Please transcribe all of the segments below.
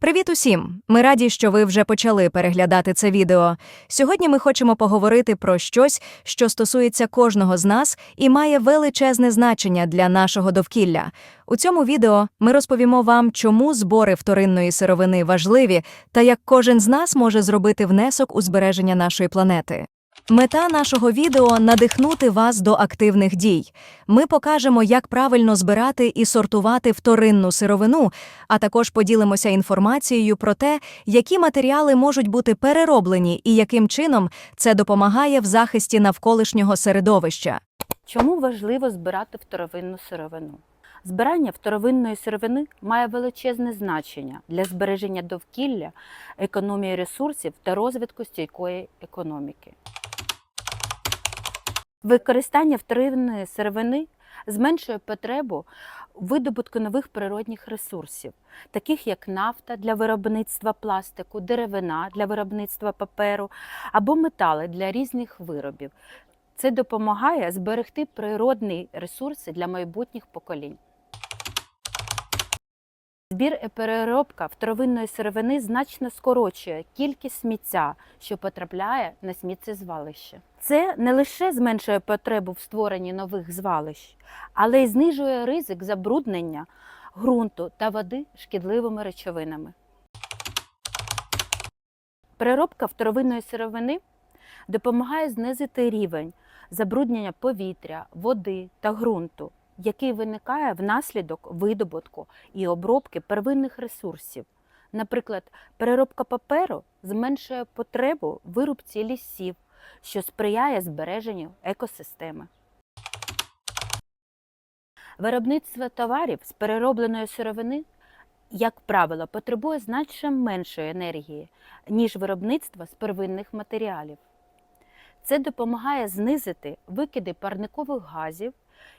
Привіт усім! Ми раді, що ви вже почали переглядати це відео. Сьогодні ми хочемо поговорити про щось, що стосується кожного з нас і має величезне значення для нашого довкілля. У цьому відео ми розповімо вам, чому збори вторинної сировини важливі та як кожен з нас може зробити внесок у збереження нашої планети. Мета нашого відео надихнути вас до активних дій. Ми покажемо, як правильно збирати і сортувати вторинну сировину, а також поділимося інформацією про те, які матеріали можуть бути перероблені і яким чином це допомагає в захисті навколишнього середовища. Чому важливо збирати второвинну сировину? Збирання второвинної сировини має величезне значення для збереження довкілля, економії ресурсів та розвитку стійкої економіки. Використання вторинної сировини зменшує потребу видобутку нових природних ресурсів, таких як нафта для виробництва пластику, деревина для виробництва паперу або метали для різних виробів. Це допомагає зберегти природні ресурси для майбутніх поколінь. Збір і переробка вторинної сировини значно скорочує кількість сміття, що потрапляє на сміттєзвалище. Це не лише зменшує потребу в створенні нових звалищ, але й знижує ризик забруднення ґрунту та води шкідливими речовинами. Переробка вторинної сировини допомагає знизити рівень забруднення повітря, води та ґрунту, який виникає внаслідок видобутку і обробки первинних ресурсів. Наприклад, переробка паперу зменшує потребу вирубці лісів, що сприяє збереженню екосистеми. Виробництво товарів з переробленої сировини, як правило, потребує значно меншої енергії, ніж виробництво з первинних матеріалів. Це допомагає знизити викиди парникових газів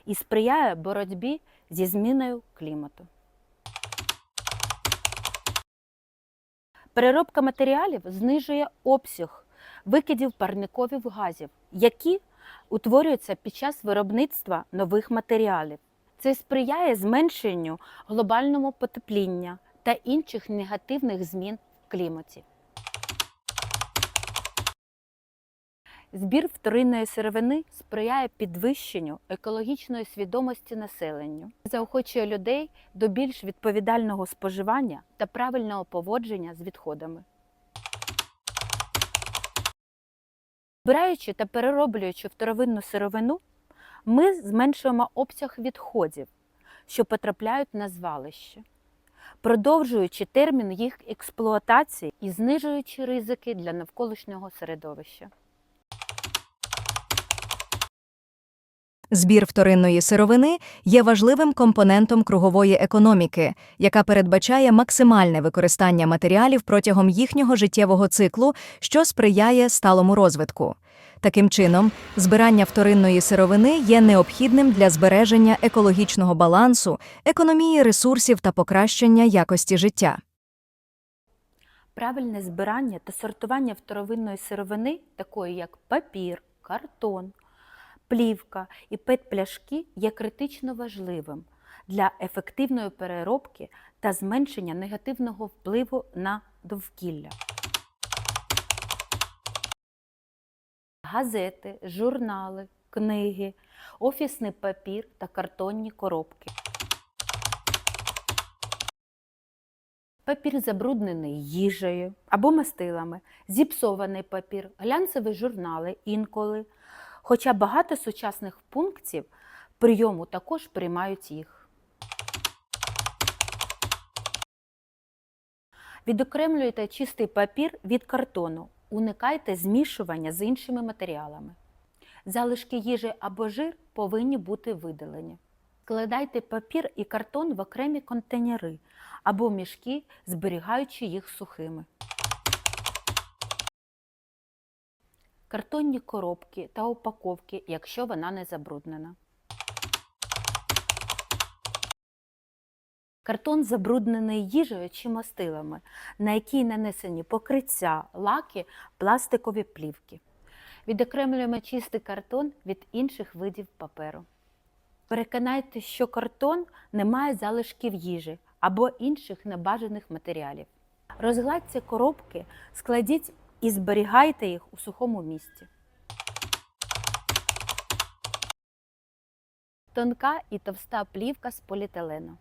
і сприяє боротьбі зі зміною клімату. Переробка матеріалів знижує обсяг викидів парникових газів, які утворюються під час виробництва нових матеріалів. Це сприяє зменшенню глобального потепління та інших негативних змін в кліматі. Збір вторинної сировини сприяє підвищенню екологічної свідомості населенню, заохочує людей до більш відповідального споживання та правильного поводження з відходами. Збираючи та перероблюючи вторинну сировину, ми зменшуємо обсяг відходів, що потрапляють на звалище, продовжуючи термін їх експлуатації і знижуючи ризики для навколишнього середовища. Збір вторинної сировини є важливим компонентом кругової економіки, яка передбачає максимальне використання матеріалів протягом їхнього життєвого циклу, що сприяє сталому розвитку. Таким чином, збирання вторинної сировини є необхідним для збереження екологічного балансу, економії ресурсів та покращення якості життя. Правильне збирання та сортування вторинної сировини, такої як папір, картон, плівка і пет-пляшки, є критично важливим для ефективної переробки та зменшення негативного впливу на довкілля. Газети, журнали, книги, офісний папір та картонні коробки. Папір забруднений їжею або мастилами, зіпсований папір, глянцеві журнали інколи. Хоча багато сучасних пунктів прийому також приймають їх. Відокремлюйте чистий папір від картону. Уникайте змішування з іншими матеріалами. Залишки їжі або жир повинні бути видалені. Складайте папір і картон в окремі контейнери або мішки, зберігаючи їх сухими. Картонні коробки та упаковки, якщо вона не забруднена. Картон забруднений їжею чи мастилами, на який нанесені покриття, лаки, пластикові плівки. Відокремлюємо чистий картон від інших видів паперу. Переконайтеся, що картон не має залишків їжі або інших небажаних матеріалів. Розгладьте коробки, складіть і зберігайте їх у сухому місці. Тонка і товста плівка з поліетилену.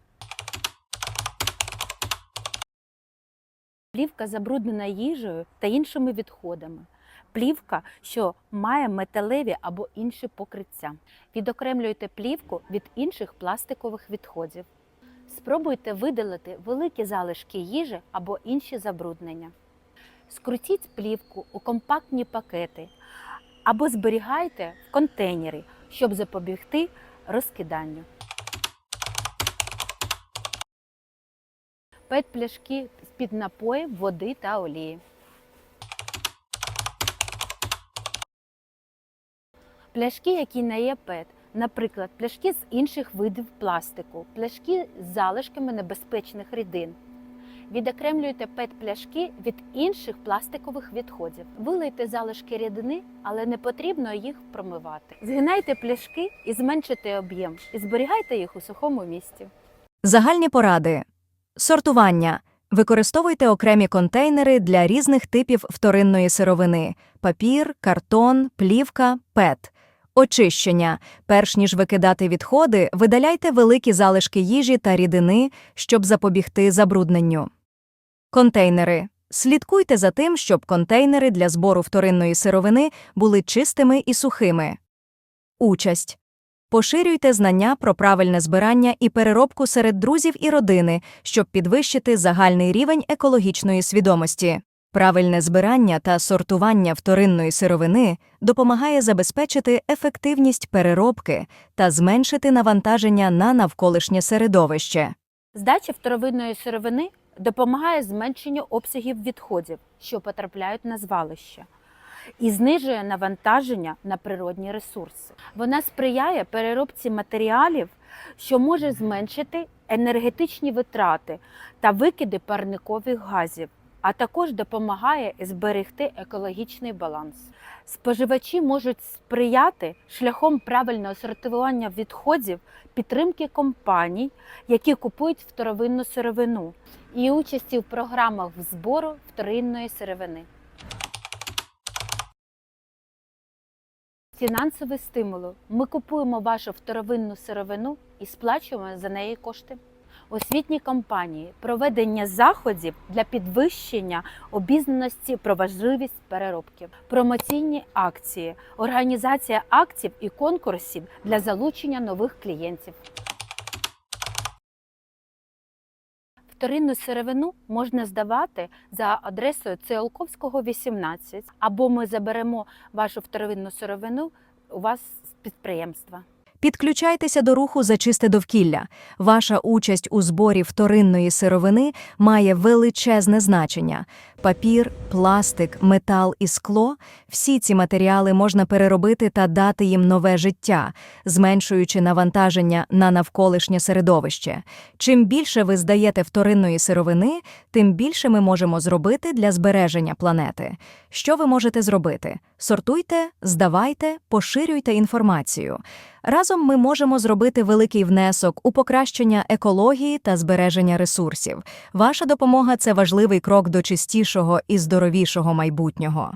Плівка забруднена їжею та іншими відходами. Плівка, що має металеві або інші покриття. Відокремлюйте плівку від інших пластикових відходів. Спробуйте видалити великі залишки їжі або інші забруднення. Скрутіть плівку у компактні пакети або зберігайте в контейнері, щоб запобігти розкиданню. Пет-пляшки з-під напоїв, води та олії. Пляшки, які не є ПЕТ, наприклад, пляшки з інших видів пластику, пляшки з залишками небезпечних рідин. Відокремлюйте ПЕТ-пляшки від інших пластикових відходів. Вилийте залишки рідини, але не потрібно їх промивати. Згинайте пляшки і зменшите об'єм, і зберігайте їх у сухому місці. Загальні поради. Сортування. Використовуйте окремі контейнери для різних типів вторинної сировини – папір, картон, плівка, пет. Очищення. Перш ніж викидати відходи, видаляйте великі залишки їжі та рідини, щоб запобігти забрудненню. Контейнери. Слідкуйте за тим, щоб контейнери для збору вторинної сировини були чистими і сухими. Участь. Поширюйте знання про правильне збирання і переробку серед друзів і родини, щоб підвищити загальний рівень екологічної свідомості. Правильне збирання та сортування вторинної сировини допомагає забезпечити ефективність переробки та зменшити навантаження на навколишнє середовище. Здача второвинної сировини допомагає зменшенню обсягів відходів, що потрапляють на звалище, і знижує навантаження на природні ресурси. Вона сприяє переробці матеріалів, що може зменшити енергетичні витрати та викиди парникових газів, а також допомагає зберегти екологічний баланс. Споживачі можуть сприяти шляхом правильного сортування відходів підтримки компаній, які купують второвинну сировину, і участі в програмах збору вторинної сировини. Фінансовий стимул. Ми купуємо вашу второвинну сировину і сплачуємо за неї кошти. Освітні кампанії, проведення заходів для підвищення обізнаності про важливість переробки, промоційні акції, організація акцій і конкурсів для залучення нових клієнтів. Вторинну сировину можна здавати за адресою Циолковського, 18, або ми заберемо вашу вторинну сировину у вас з підприємства. Підключайтеся до руху за чисте довкілля. Ваша участь у зборі вторинної сировини має величезне значення. Папір, пластик, метал і скло – всі ці матеріали можна переробити та дати їм нове життя, зменшуючи навантаження на навколишнє середовище. Чим більше ви здаєте вторинної сировини, тим більше ми можемо зробити для збереження планети. Що ви можете зробити? Сортуйте, здавайте, поширюйте інформацію. Разом ми можемо зробити великий внесок у покращення екології та збереження ресурсів. Ваша допомога це важливий крок до чистішого і здоровішого майбутнього.